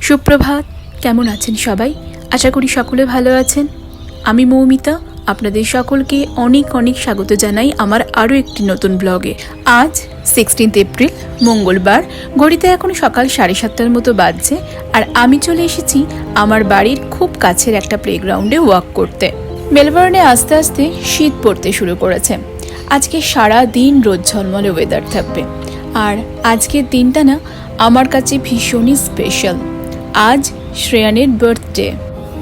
সুপ্রভাত, কেমন আছেন সবাই? আশা করি সকলে ভালো আছেন। আমি মৌমিতা, আপনাদের সকলকে অনেক অনেক স্বাগত জানাই আমার আরও একটি নতুন ব্লগে। আজ সিক্সটিন্থ এপ্রিল মঙ্গলবার গড়িতে এখন সকাল সাড়ে সাতটার মতো বাজছে, আর আমি চলে এসেছি আমার বাড়ির খুব কাছের একটা প্লেগ্রাউন্ডে ওয়াক করতে। মেলবোর্নে আস্তে আস্তে শীত পড়তে শুরু করেছে। আজকে সারা দিন রোদ ঝলমলে ওয়েদার থাকবে। আর আজকের দিনটা না আমার কাছে ভীষণই স্পেশাল আজ শ্রেয়ানের বার্থডে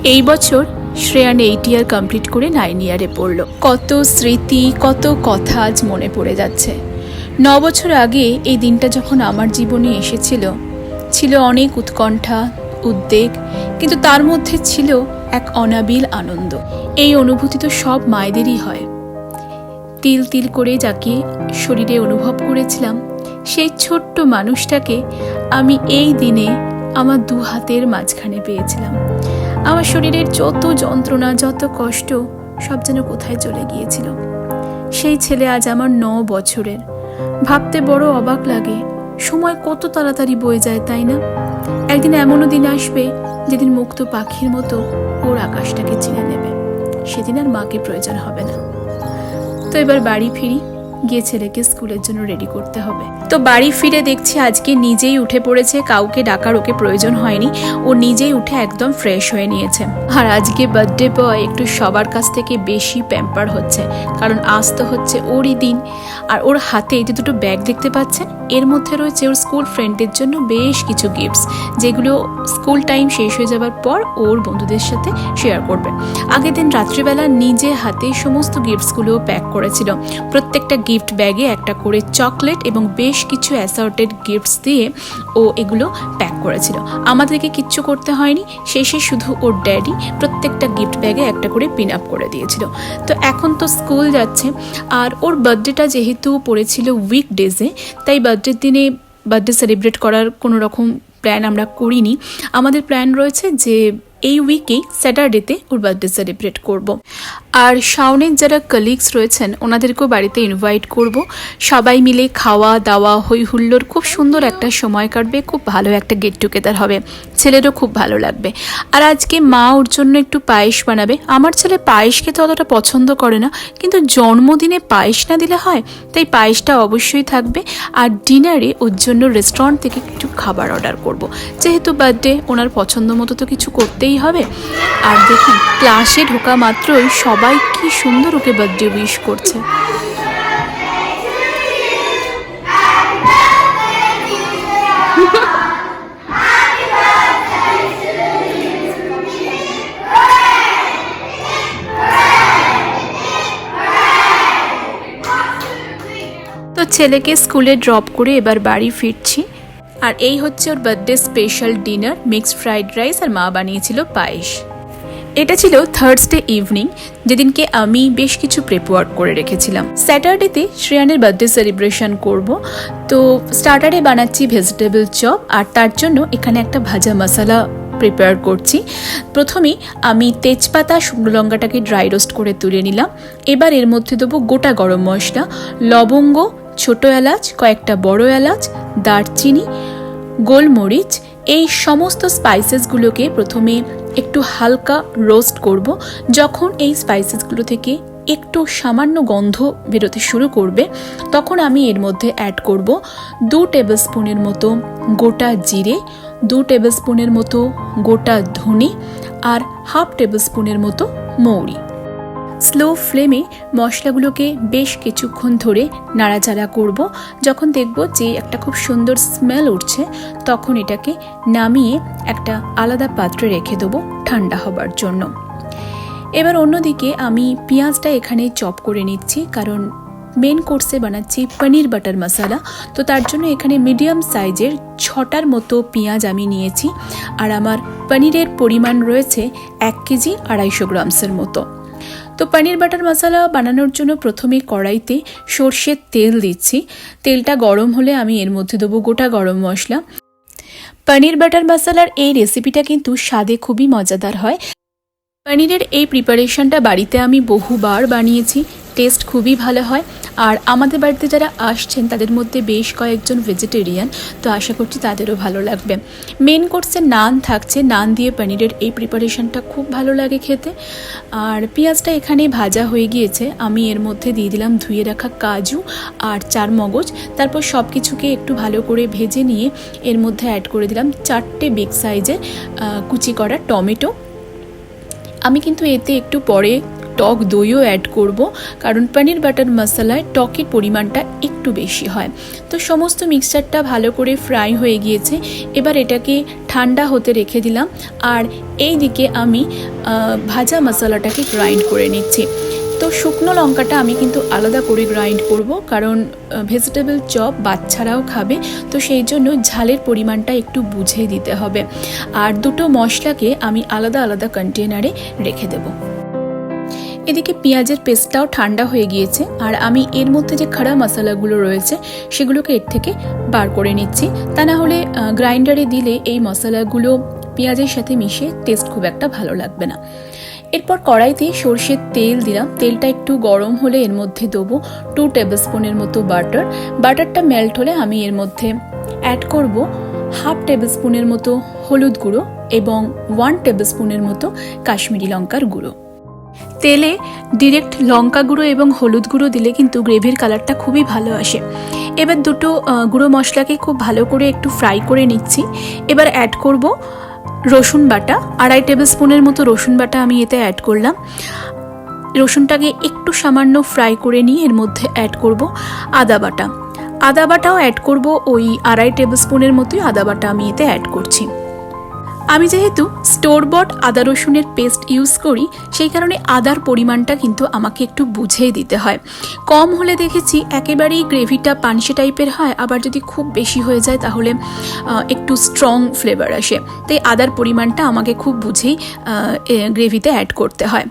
এই বছর শ্রেয়ান এইট ইয়ার কমপ্লিট করে নাইন ইয়ারে পড়ল। কত স্মৃতি, কত কথা আজ মনে পড়ে যাচ্ছে। ন বছর আগে এই দিনটা যখন আমার জীবনে এসেছিল, ছিল অনেক উৎকণ্ঠা, উদ্বেগ, কিন্তু তার মধ্যে ছিল এক অনাবিল আনন্দ। এই অনুভূতি তো সব মায়েদেরই হয়। তিল তিল করে যাকে শরীরে অনুভব করেছিলাম, সেই ছোট্ট মানুষটাকে আমি এই দিনে আমার দু হাতের মাঝখানে পেয়েছিলাম। আমার শরীরের যত যন্ত্রণা, যত কষ্ট, সব যেন কোথায় চলে গিয়েছিল। সেই ছেলে আজ আমার ন বছরের। ভাবতে বড় অবাক লাগে, সময় কত তাড়াতাড়ি বয়ে যায়, তাই না? একদিন এমনও দিন আসবে, যেদিন মুক্ত পাখির মতো ওর আকাশটাকে চিনে নেবে। সেদিন আর মাকে প্রয়োজন হবে না। তো এবার বাড়ি ফিরি। গিয়ে ছেলেকে স্কুলের জন্য রেডি করতে হবে। তো বাড়ি ফিরে দেখছি আজকে নিজেই উঠে পড়েছে, কাউকে ডাকার ওকে প্রয়োজন হয়নি, ও নিজেই উঠে একদম ফ্রেশ হয়ে নিয়েছে। আর আজকে বার্থডে বয় একটু সবার কাছ থেকে বেশি প্যাম্পার হচ্ছে, কারণ আজ তো হচ্ছে ওরই দিন। আর ওর হাতে এই যে দুটো ব্যাগ দেখতে পাচ্ছেন, এর মধ্যে রয়েছে ওর স্কুল ফ্রেন্ডের জন্য বেশ কিছু গিফটস যেগুলো স্কুল টাইম শেষ হয়ে যাবার পর ওর বন্ধুদের সাথে শেয়ার করবে। আগের দিন রাত্রিবেলা নিজে হাতে সমস্ত গিফটসগুলো প্যাক করেছিল। প্রত্যেকটা গিফট ব্যাগে একটা করে চকলেট এবং বেশ কিছু অ্যাসর্টেড গিফটস দিয়ে ও এগুলো প্যাক করেছিল। আমাদেরকে কিচ্ছু করতে হয়নি, শেষে শুধু ওর ড্যাডি প্রত্যেকটা গিফট ব্যাগে একটা করে পিন আপ করে দিয়েছিল। তো এখন তো স্কুল যাচ্ছে, আর ওর বার্থডেটা যেহেতু পড়েছিল উইকডেজে, তাই বার্থডের দিনে বার্থডে সেলিব্রেট করার কোনো রকম প্ল্যান আমরা করিনি। আমাদের প্ল্যান রয়েছে যে এই উইকেই স্যাটারডেতে ওর বার্থডে সেলিব্রেট করব। আর শাওনের যারা কলিগস রয়েছেন, ওনাদেরকেও বাড়িতে ইনভাইট করব। সবাই মিলে খাওয়া দাওয়া হই হুল্লোর খুব সুন্দর একটা সময় কাটবে, খুব ভালো একটা গেট টুগেদার হবে। ছেলেরও খুব ভালো লাগবে। আর আজকে মা ওর জন্য একটু পায়েস বানাবে। আমার ছেলে পায়েস খেতে অতটা পছন্দ করে না, কিন্তু জন্মদিনে পায়েস না দিলে হয়, তাই পায়েসটা অবশ্যই থাকবে। আর ডিনারে ওর জন্য রেস্টুরেন্ট থেকে একটু খাবার অর্ডার করব। যেহেতু বার্থডে ওনার পছন্দ মতো তো কিছু করতেই হবে। আর দেখুন, ক্লাসে ঢোকা মাত্রই সবাই কি সুন্দর ওকে বার্থডে উইশ করছে। তো ছেলেকে স্কুলে ড্রপ করে এবার বাড়ি ফিরছি। আর এই হচ্ছে ওর birthday special dinner mixed fried rice আর মা বানিয়েছিল পায়েস। এটা ছিল থার্সডে ইভিনিং যেদিনকে আমি বেশ কিছু প্রেপওয়ার্ক করে রেখেছিলাম। স্যাটারডেতে শ্রেয়ানের বার্থডে সেলিব্রেশন করব। তো স্টার্টারে বানাচ্ছি ভেজিটেবল চপ আর তার জন্য এখানে একটা ভাজা মশলা প্রিপেয়ার করছি। প্রথমেই আমি তেজপাতা, শুকনো লঙ্কাটাকে ড্রাই রোস্ট করে তুলে নিলাম। এবার এর মধ্যে দেবো গোটা গরম মশলা, লবঙ্গ ছোট এলাচ, কয়েকটা বড় এলাচ, দারচিনি, গোলমরিচ, এই সমস্ত স্পাইসেসগুলোকে প্রথমে একটু হালকা রোস্ট করব। যখন এই স্পাইসেসগুলো থেকে একটু সামান্য গন্ধ বেরোতে শুরু করবে, তখন আমি এর মধ্যে অ্যাড করব দু টেবিল স্পুনের মতো গোটা জিরে, দু টেবিল স্পুনের মতো গোটা ধনে, আর হাফ টেবিল স্পুনের মতো মৌরি। স্লো ফ্লেমে মশলাগুলোকে বেশ কিছুক্ষণ ধরে নাড়াচাড়া করব। যখন দেখব যে একটা খুব সুন্দর স্মেল উঠছে, তখন এটাকে নামিয়ে একটা আলাদা পাত্রে রেখে দেবো ঠান্ডা হবার জন্য। এবার অন্যদিকে আমি পেঁয়াজটা এখানে চপ করে নিচ্ছি, কারণ মেন কোর্সে বানাচ্ছি পনির বাটার মশালা। তো তার জন্য এখানে মিডিয়াম সাইজের ছটার মতো পেঁয়াজ আমি নিয়েছি, আর আমার পনিরের পরিমাণ রয়েছে এক কেজি আড়াইশো গ্রামসের মতো। তো পনির বাটার মশলা বানানোর জন্য প্রথমে কড়াইতে সর্ষের তেল দিচ্ছি। তেলটা গরম হলে আমি এর মধ্যে দেবো গোটা গরম মশলা। পনির বাটার মশালার এই রেসিপিটা কিন্তু স্বাদে খুবই মজাদার হয়। পনিরের এই প্রিপারেশনটা বাড়িতে আমি বহুবার বানিয়েছি। টেস্ট খুবই ভালো হয়। আর আমাদের বাড়িতে যারা আসছেন, তাদের মধ্যে বেশ কয়েকজন ভেজিটেরিয়ান তো আশা করছি তাদেরও ভালো লাগবে। মেন কোর্সে নান থাকছে, নান দিয়ে পনিরের এই প্রিপারেশনটা খুব ভালো লাগে খেতে। আর পেঁয়াজটা এখানে ভাজা হয়ে গিয়েছে। আমি এর মধ্যে দিয়ে দিলাম, ধুয়ে রাখা কাজু আর চার মগজ। তারপর সব কিছুকে একটু ভালো করে ভেজে নিয়ে এর মধ্যে অ্যাড করে দিলাম চারটে বিগ সাইজের কুচি করা টমেটো। আমি কিন্তু এতে একটু পরে টক দইও অ্যাড করব। কারণ পনির বাটার মশলায় টকের পরিমাণটা একটু বেশি হয়। তো সমস্ত মিক্সচারটা ভালো করে ফ্রাই হয়ে গিয়েছে। এবার এটাকে ঠান্ডা হতে রেখে দিলাম। আর এই দিকে আমি ভাজা মশলাটাকে গ্রাইন্ড করে নিচ্ছি। তো শুকনো লঙ্কাটা আমি কিন্তু আলাদা করে গ্রাইন্ড করব। কারণ ভেজিটেবল চপ বাচ্চারাও খাবে। তো সেই জন্য ঝালের পরিমাণটা একটু বুঝে দিতে হবে। আর দুটো মশলাকে আমি আলাদা আলাদা কন্টেনারে রেখে দেবো। এদিকে পেঁয়াজের পেস্টটাও ঠান্ডা হয়ে গিয়েছে, আর আমি এর মধ্যে যে খাড়া মশলাগুলো রয়েছে, সেগুলোকে এর থেকে বার করে নিচ্ছি। তা না হলে গ্রাইন্ডারে দিলে এই মশলাগুলো পেঁয়াজের সাথে মিশে টেস্ট খুব একটা ভালো লাগবে না। এরপর কড়াইতে সর্ষের তেল দিলাম। তেলটা একটু গরম হলে এর মধ্যে দেবো টু টেবিল স্পুনের মতো বাটার বাটারটা মেল্ট হলে আমি এর মধ্যে অ্যাড করব হাফ টেবিল স্পুনের মতো হলুদ গুঁড়ো এবং ওয়ান টেবিল স্পুনের মতো কাশ্মীরি লঙ্কার গুঁড়ো। তেলে ডিরেক্ট লঙ্কা গুঁড়ো এবং হলুদ গুঁড়ো দিলে কিন্তু গ্রেভির কালারটা খুবই ভালো আসে। এবার দুটো গুঁড়ো মশলাকে খুব ভালো করে একটু ফ্রাই করে নিচ্ছি। এবার অ্যাড করব রসুন বাটা। আড়াই টেবিল স্পুনের মতো রসুন বাটা আমি এতে অ্যাড করলাম। রসুনটাকে একটু সামান্য ফ্রাই করে নিয়ে এর মধ্যে অ্যাড করব আদা বাটা। আদা বাটাও অ্যাড করব ওই আড়াই টেবিল স্পুনের মতোই আদা বাটা আমি এতে অ্যাড করছি। আমি যেহেতু স্টোর বট আদা রসুনের পেস্ট ইউজ করি, সেই কারণে আদার পরিমাণটা কিন্তু আমাকে একটু বুঝেই দিতে হয়। কম হলে দেখেছি একেবারেই গ্রেভিটা পানসে টাইপের হয়, আবার যদি খুব বেশি হয়ে যায় তাহলে একটু স্ট্রং ফ্লেভার আসে। তাই আদার পরিমাণটা আমাকে খুব বুঝেই গ্রেভিতে অ্যাড করতে হয়।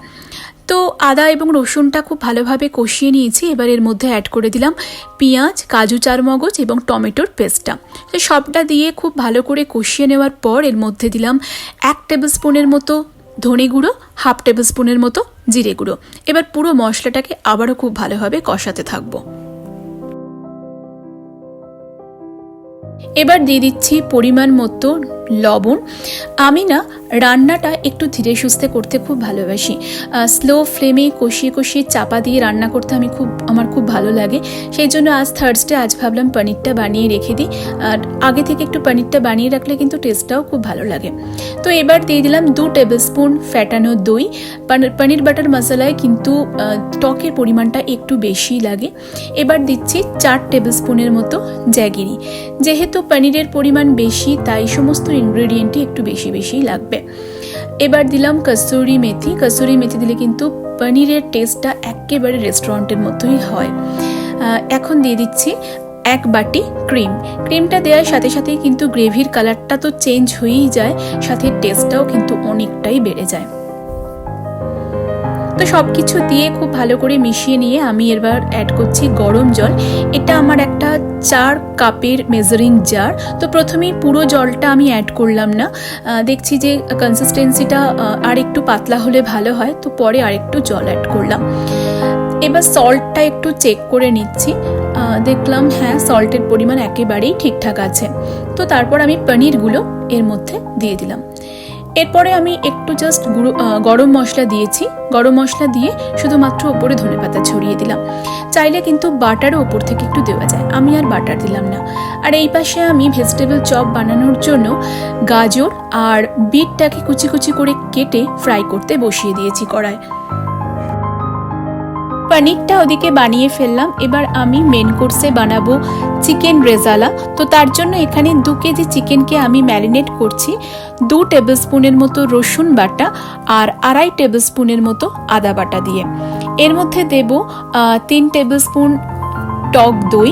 তো আদা এবং রসুনটা খুব ভালোভাবে কষিয়ে নিয়েছি। এবার এর মধ্যে অ্যাড করে দিলাম পেঁয়াজ, কাজু চারমগজ এবং টমেটোর পেস্টটা। তো সবটা দিয়ে খুব ভালো করে কষিয়ে নেওয়ার পর এর মধ্যে দিলাম এক টেবিল স্পুনের মতো ধনে গুঁড়ো হাফ টেবিল স্পুনের মতো জিরে গুঁড়ো। এবার পুরো মশলাটাকে আবারও খুব ভালোভাবে কষাতে থাকব। এবার দিয়ে দিচ্ছি পরিমাণ মতো লবণ আমি না রান্নাটা একটু ধীরে সুস্থে করতে খুব ভালোবাসি। স্লো ফ্লেমে কষিয়ে কষিয়ে চাপা দিয়ে রান্না করতে আমি খুব, আমার খুব ভালো লাগে। সেই জন্য আজ থার্সডে আজ ভাবলাম পনিরটা বানিয়ে রেখে দিই। আর আগে থেকে একটু পনিরটা বানিয়ে রাখলে কিন্তু টেস্টটাও খুব ভালো লাগে। তো এবার দিয়ে দিলাম দু টেবিল স্পুন ফ্যাটানো দই। পান- পনির বাটার মশলায় কিন্তু টকের পরিমাণটা একটু বেশি লাগে। এবার দিচ্ছি চার টেবিল স্পুনের মতো জ্যাগিরি। যেহেতু পনিরের পরিমাণ বেশি, তাই সমস্ত ইনগ্রেডিয়েন্টই একটু বেশি বেশি লাগবে। এবার দিলাম কসুরি মেথি। কসুরি মেথি দিলে কিন্তু পনিরের টেস্টটা একেবারে রেস্টুরেন্টের মতোই হয়। এখন দিয়ে দিচ্ছি এক বাটি ক্রিম। ক্রিমটা দেওয়ার সাথে সাথেই কিন্তু গ্রেভির কালারটা তো চেঞ্জ হয়েই যায়, সাথে টেস্টটাও কিন্তু অনেকটাই বেড়ে যায়। তো সব কিছু দিয়ে খুব ভালো করে মিশিয়ে নিয়ে আমি এবার অ্যাড করছি গরম জল। এটা আমার একটা চার কাপের মেজারিং জার তো প্রথমেই পুরো জলটা আমি অ্যাড করলাম না। দেখছি যে কনসিস্টেন্সিটা আর একটু পাতলা হলে ভালো হয়। তো পরে আর একটু জল অ্যাড করলাম। এবার সল্টটা একটু চেক করে নিচ্ছি। দেখলাম হ্যাঁ সল্টের পরিমাণ একেবারেই ঠিকঠাক আছে। তো তারপর আমি পনিরগুলো এর মধ্যে দিয়ে দিলাম। এরপরে আমি একটু জাস্ট গরম মশলা দিয়েছি। গরম মশলা দিয়ে শুধুমাত্র ওপরে ধনে পাতা ছড়িয়ে দিলাম। চাইলে কিন্তু বাটারও ওপর থেকে একটু দেওয়া যায়। আমি আর বাটার দিলাম না। আর এই পাশে আমি ভেজিটেবল চপ বানানোর জন্য গাজর আর বিটটাকে কুচি কুচি করে কেটে ফ্রাই করতে বসিয়ে দিয়েছি কড়ায়। পনিরটা ওদিকে বানিয়ে ফেললাম। এবার আমি মেন কোর্সে বানাবো চিকেন রেজালা। তো তার জন্য এখানে দু কেজি চিকেনকে আমি ম্যারিনেট করছি। দু টেবিল স্পুনের মতো রসুন বাটা আর আড়াই টেবিল স্পুনের মতো আদা বাটা দিয়ে। এর মধ্যে দেব তিন টেবিল স্পুন টক দই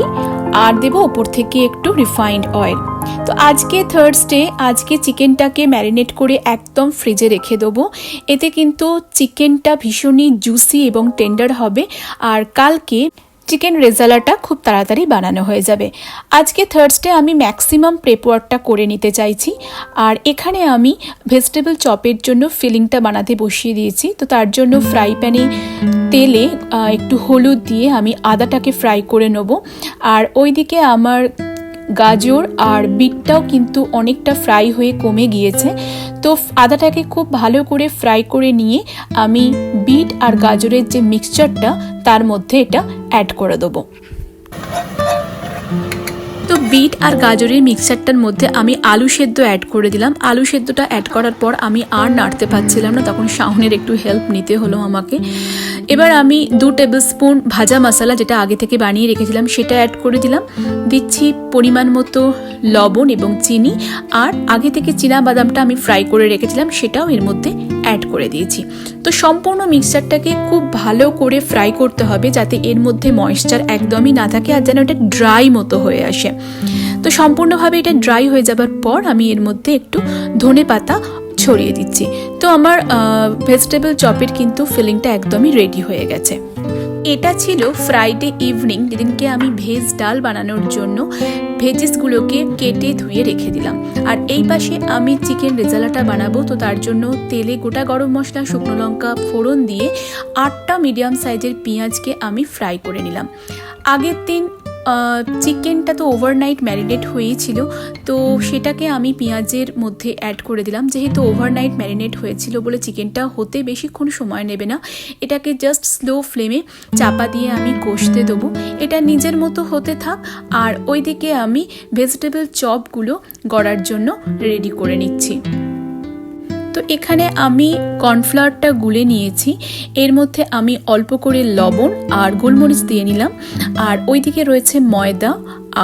আর দেব ওপর থেকে একটু রিফাইন্ড অয়েল তো আজকে থার্সডে আজকে চিকেনটাকে ম্যারিনেট করে একদম ফ্রিজে রেখে দেবো। এতে কিন্তু চিকেনটা ভীষণই জুসি এবং টেন্ডার হবে। আর কালকে চিকেন রেজালাটা খুব তাড়াতাড়ি বানানো হয়ে যাবে। আজকে থার্সডে আমি ম্যাক্সিমাম প্রেপওয়ার্কটা করে নিতে চাইছি। আর এখানে আমি ভেজিটেবল চপের জন্য ফিলিংটা বানাতে বসিয়ে দিয়েছি। তো তার জন্য ফ্রাই প্যানে তেলে একটু হলুদ দিয়ে আমি আদাটাকে ফ্রাই করে নেব। আর ওইদিকে আমার গাজর আর বিটটাও কিন্তু অনেকটা ফ্রাই হয়ে কমে গিয়েছে। তো আদাটাকে খুব ভালো করে ফ্রাই করে নিয়ে আমি বিট আর গাজরের যে মিক্সচারটা তার মধ্যে এটা অ্যাড করে দেবো। বিট আর গাজরের মিক্সারটার মধ্যে আমি আলু সেদ্ধ অ্যাড করে দিলাম। আলু সেদ্ধটা অ্যাড করার পর আমি আর নাড়তে পারছিলাম না, তখন শাহনের একটু হেল্প নিতে হলো আমাকে। এবার আমি দু টেবিল স্পুন ভাজা মশলা যেটা আগে থেকে বানিয়ে রেখেছিলাম, সেটা অ্যাড করে দিলাম। দিচ্ছি পরিমাণ মতো লবণ এবং চিনি, আর আগে থেকে চীনা বাদামটা আমি ফ্রাই করে রেখেছিলাম, সেটাও এর মধ্যে অ্যাড করে দিয়েছি। তো সম্পূর্ণ মিক্সচারটাকে খুব ভালো করে ফ্রাই করতে হবে, যাতে এর মধ্যে ময়েশ্চার একদমই না থাকে, আর যেন এটা ড্রাই মতো হয়ে আসে। তো সম্পূর্ণভাবে এটা ড্রাই হয়ে যাবার পর আমি এর মধ্যে একটু ধনে পাতা ছড়িয়ে দিচ্ছি। তো আমার ভেজিটেবল চপের কিন্তু ফিলিংটা একদমই রেডি হয়ে গেছে। এটা ছিল ফ্রাইডে ইভিনিং যেদিনকে আমি ভেজ ডাল বানানোর জন্য ভেজিসগুলোকে কেটে ধুয়ে রেখে দিলাম। আর এই পাশে আমি চিকেন রেজালাটা বানাবো, তো তার জন্য তেলে গোটা গরম মশলা, শুকনো লঙ্কা, ফোড়ন দিয়ে আটটা মিডিয়াম সাইজের পেঁয়াজকে আমি ফ্রাই করে নিলাম। আগের দিন চিকেনটা তো ওভারনাইট ম্যারিনেট হয়েই ছিল, তো সেটাকে আমি পেঁয়াজের মধ্যে অ্যাড করে দিলাম। যেহেতু ওভারনাইট ম্যারিনেট হয়েছিল বলে চিকেনটা হতে বেশিক্ষণ সময় নেবে না, এটাকে জাস্ট স্লো ফ্লেমে চাপা দিয়ে আমি কষতে দেবো। এটা নিজের মতো হতে থাক, আর ওইদিকে আমি ভেজিটেবল চপগুলো গড়ার জন্য রেডি করে নিচ্ছি। তো এখানে আমি কর্নফ্লাওয়ারটা গুলে নিয়েছি। এর মধ্যে আমি অল্প করে লবণ আর গোলমরিচ দিয়ে নিলাম। আর ওইদিকে রয়েছে ময়দা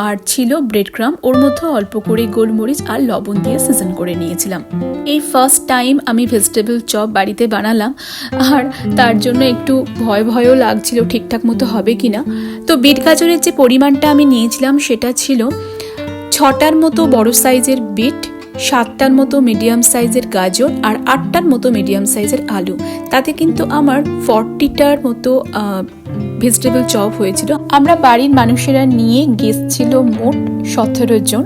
আর ছিল ব্রেড ক্রাম ওর মধ্যে অল্প করে গোলমরিচ আর লবণ দিয়ে সিজন করে নিয়েছিলাম। এই ফার্স্ট টাইম আমি ভেজিটেবল চপ বাড়িতে বানালাম। আর তার জন্য একটু ভয় ভয়ও লাগছিল ঠিকঠাক মতো হবে কি না তো বিট গাজরের যে পরিমাণটা আমি নিয়েছিলাম সেটা ছিল ছটার মতো বড় সাইজের বিট। সাতটার মতো মিডিয়াম সাইজের গাজর আর আটটার মতো মিডিয়াম সাইজের আলু। তাতে কিন্তু আমার ফর্টিটার মতো ভেজিটেবল চপ হয়েছিল। আমরা বাড়ির মানুষেরা নিয়ে গেস্ট ছিল মোট সতেরো জন।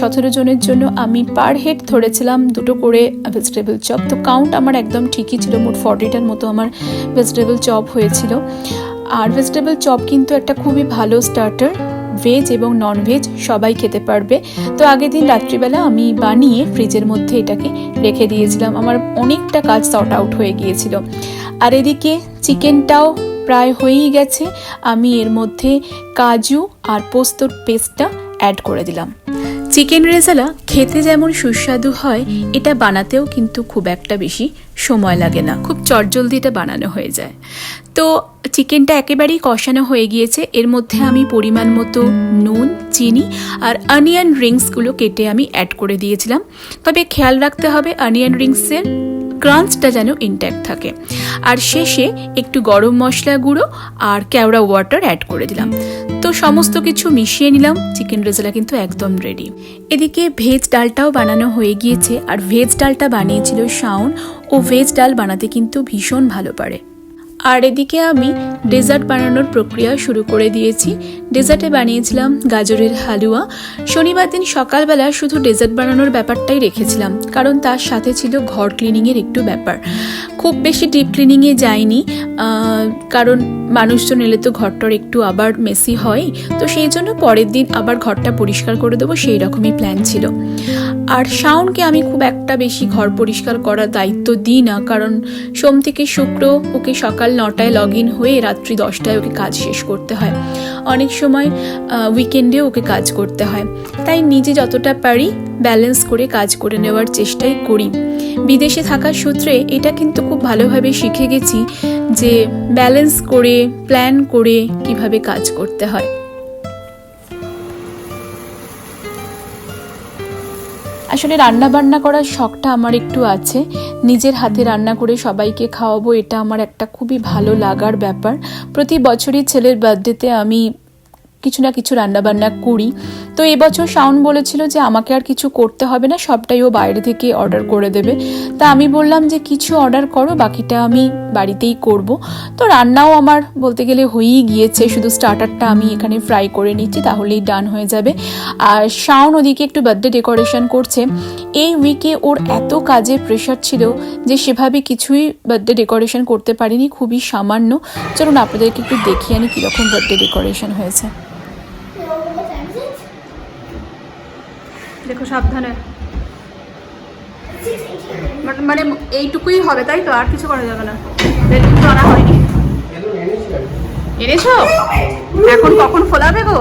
সতেরো জনের জন্য আমি পার হেড ধরেছিলাম দুটো করে ভেজিটেবল চপ তো কাউন্ট আমার একদম ঠিকই ছিল, মোট ফর্টিটার মতো আমার ভেজিটেবল চপ হয়েছিল। আর ভেজিটেবল চপ কিন্তু একটা খুবই ভালো স্টার্টার ভেজ এবং নন ভেজ সবাই খেতে পারবে। তো আগের দিন রাত্রিবেলা আমি বানিয়ে ফ্রিজের মধ্যে এটাকে রেখে দিয়েছিলাম। আমার অনেকটা কাজ সর্ট আউট হয়ে গিয়েছিল। আর এদিকে চিকেনটাও প্রায় হয়েই গেছে। আমি এর মধ্যে কাজু আর পোস্তর পেস্টটা অ্যাড করে দিলাম। চিকেন রেজালা খেতে যেমন সুস্বাদু হয়, এটা বানাতেও কিন্তু খুব একটা বেশি সময় লাগে না। খুব চটজলদি এটা বানানো হয়ে যায়। তো চিকেনটা একেবারেই কষানো হয়ে গিয়েছে। এর মধ্যে আমি পরিমাণ মতো নুন, চিনি আর অনিয়ন রিংসগুলো কেটে আমি অ্যাড করে দিয়েছিলাম। তবে খেয়াল রাখতে হবে, অনিয়ন রিংসের ক্রাঞ্চটা যেন ইনট্যাক্ট থাকে। আর শেষে একটু গরম মশলা গুঁড়ো আর কেওড়া ওয়াটার অ্যাড করে দিলাম। তো সমস্ত কিছু মিশিয়ে নিলাম চিকেন রেজালা কিন্তু একদম রেডি এদিকে ভেজ ডালটাও বানানো হয়ে গিয়েছে, আর ভেজ ডালটা বানিয়েছিল শাওন। ও ভেজ ডাল বানাতে কিন্তু ভীষণ ভালো পারে। আর এদিকে আমি ডেজার্ট বানানোর প্রক্রিয়া শুরু করে দিয়েছি। ডেজার্টে বানিয়েছিলাম গাজরের হালুয়া। শনিবার দিন সকালবেলা শুধু ডেজার্ট বানানোর ব্যাপারটাই রেখেছিলাম, কারণ তার সাথে ছিল ঘর ক্লিনিংয়ের একটু ব্যাপার। খুব বেশি ডিপ ক্লিনিংয়ে যাইনি কারণ মানুষজন এলে তো ঘরটার একটু আবার মেসি হয়। তো সেই জন্য পরের দিন আবার ঘরটা পরিষ্কার করে দেবো, সেই রকমই প্ল্যান ছিল। আর শাওনকে আমি খুব একটা বেশি ঘর পরিষ্কার করার দায়িত্ব দিই না, কারণ সোম থেকে শুক্র ওকে সকাল নটায় লগ ইন হয়ে রাত্রি দশটায় ওকে কাজ শেষ করতে হয়। অনেক সময় উইকেন্ডেও ওকে কাজ করতে হয়। তাই নিজে যতটা পারি ব্যালেন্স করে কাজ করে নেওয়ার চেষ্টাই করি। বিদেশে থাকার সূত্রে এটা কিন্তু খুব ভালোভাবে শিখে গেছি যে ব্যালেন্স করে প্ল্যান করে কীভাবে কাজ করতে হয়। আসলে রান্না বান্না করার শখটা আমার একটু আছে। নিজের হাতে রান্না করে সবাইকে খাওয়াবো, এটা আমার একটা খুবই ভালো লাগার ব্যাপার। প্রতি বছরই ছেলের বার্থডেতে আমি কিছু না কিছু রান্নাবান্না করি। তো এবছর শাওন বলেছিল যে আমাকে আর কিছু করতে হবে না, সবটাই ও বাইরে থেকে অর্ডার করে দেবে। তা আমি বললাম যে কিছু অর্ডার করো, বাকিটা আমি বাড়িতেই করব। তো রান্নাও আমার বলতে গেলে হয়েই গিয়েছে, শুধু স্টার্টারটা আমি এখানে ফ্রাই করে নিচ্ছি, তাহলেই ডান হয়ে যাবে। আর শাওন ওদিকে একটু বার্থডে ডেকোরেশন করছে। এই উইকে ওর এত কাজের প্রেশার ছিল যে সেভাবে কিছুই বার্থডে ডেকোরেশন করতে পারিনি, খুবই সামান্য। চলুন আপনাদেরকে একটু দেখিয়ে আনি কীরকম বার্থডে ডেকোরেশন হয়েছে। দেখো সাবধানে। মানে এইটুকুই হবে তাই তো? আর কিছু করা যাবে না। বেলুন তো আনা হয়নি। এনেছো? এখন কখন ফোলাবে গো?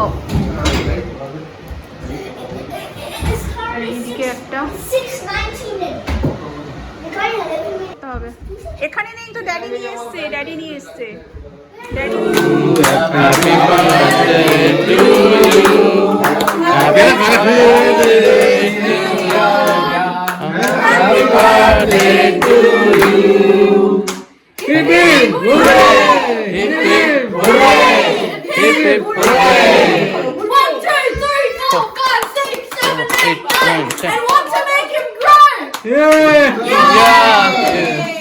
আর এইদিকে একটা। করতে হবে। এখানে নেই তো ড্যাডি নিয়ে এসছে ড্যাডি নিয়ে এসছে। Daddy. Happy birthday to you. Happy birthday. Birthday to you. Hip hip hooray! Hip hip hooray! Hip hip hooray! One, two, three, four, five, six, seven, eight, nine, and want to make him grow. Yeah! Happy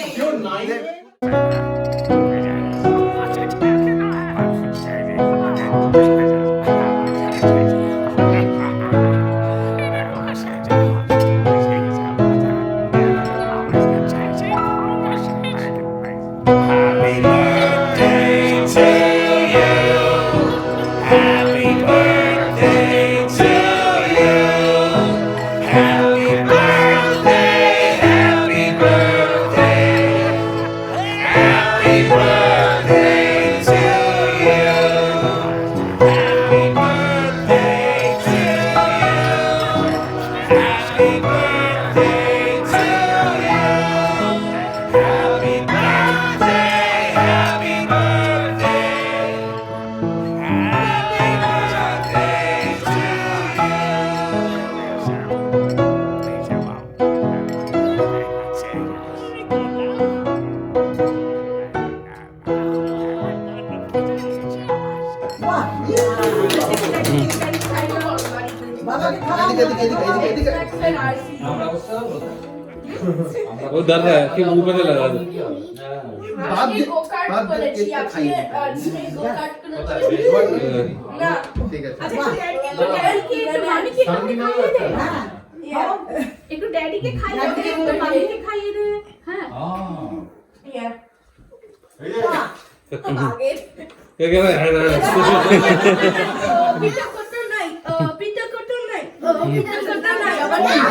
वो डर है कि मुँह पे लगा दे। बात बात कैसे खाई। ना ठीक है एक तो डैडी के खाइए दे एक तो मम्मी के खाइए दे हाँ यार आगे। क्या कह रहा है? করতে নাই, ও, পিঠা করতে নাই, আবার পিঠা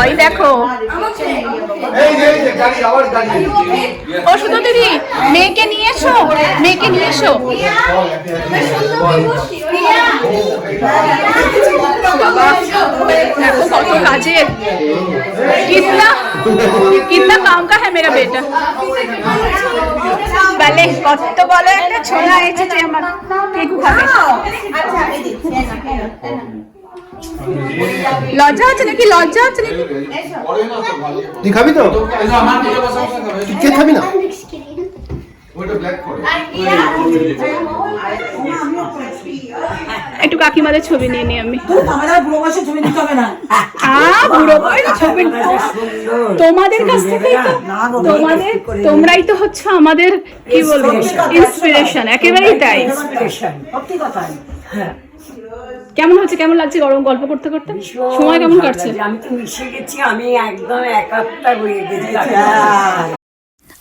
ওই দেখো। I'm okay. এই যে এই যে গাড়ি আবার গাড়ি। ও শুধু দিদি মেয়েকে নিয়ে এসো মেয়েকে নিয়ে এসো। দেখো কত কাজের। কিতনা কিতনা কাম কা হ্যাঁ মেরা বেটা। বলে কত বলো একটা ছোলা এসেছে আমার। কেকু খাবে লজ্জা হচ্ছে নাকি? লজ্জা হচ্ছে নাকি? তুই খাবি তো? তুই কে খাবি না? একটু কাকিমাদের ছবি নিয়ে নিই আমি। আমাদের বুড়ো বয়সে ছবি নিতে হবে না? আ বুড়ো বয়স ছবি তোমাদের কাছ থেকেই তো তোমাদের তোমরাই তো হচ্ছে আমাদের কি বলব? ইন্সপিরেশন একেবারেই তাই। Inspiration, সত্যি কথা হ্যাঁ। কেমন হচ্ছে কেমন লাগছে গরম গল্প করতে করতে? সময় কেমন কাটছে? আমি তো মিশে গেছি আমি একদম একাত্তা হয়ে গেছি।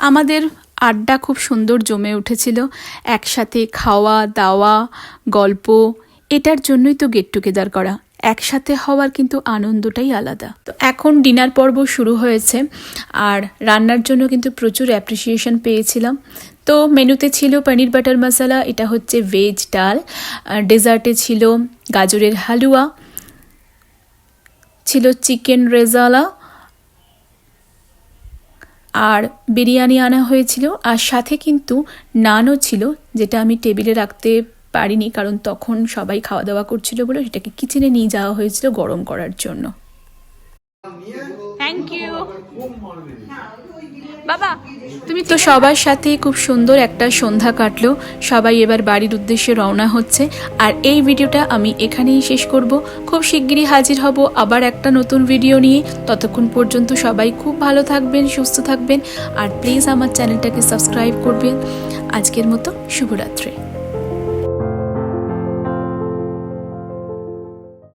আমাদের আড্ডা খুব সুন্দর জমে উঠেছিল। একসাথে খাওয়া দাওয়া গল্প এটার জন্যই তো গেট টুগেদার করা। একসাথে হওয়ার কিন্তু আনন্দটাই আলাদা। তো এখন ডিনার পর্ব শুরু হয়েছে আর রান্নার জন্য কিন্তু প্রচুর অ্যাপ্রিসিয়েশন পেয়েছিলাম। তো মেনুতে ছিল পনির বাটার মশলা, এটা হচ্ছে ভেজ ডাল ডেজার্টে ছিল গাজরের হালুয়া, ছিল চিকেন রেজালা আর বিরিয়ানি আনা হয়েছিল, আর সাথে কিন্তু নানও ছিল, যেটা আমি টেবিলে রাখতে পারিনি, কারণ তখন সবাই খাওয়া দাওয়া করছিল বলে সেটাকে কিচেনে নিয়ে যাওয়া হয়েছিল গরম করার জন্য। থ্যাংক ইউ বাবা, তুমি তো সবার সাথে খুব সুন্দর একটা সন্ধ্যা কাটলো। সবাই এবার বাড়ির উদ্দেশ্যে রওনা হচ্ছে। আর এই ভিডিওটা আমি এখানেই শেষ করব। খুব শিগগিরই হাজির হব আবার একটা নতুন ভিডিও নিয়ে। ততক্ষণ পর্যন্ত সবাই খুব ভালো থাকবেন, সুস্থ থাকবেন। আর প্লিজ আমার চ্যানেলটাকে সাবস্ক্রাইব করবেন। আজকের মতো শুভরাত্রি।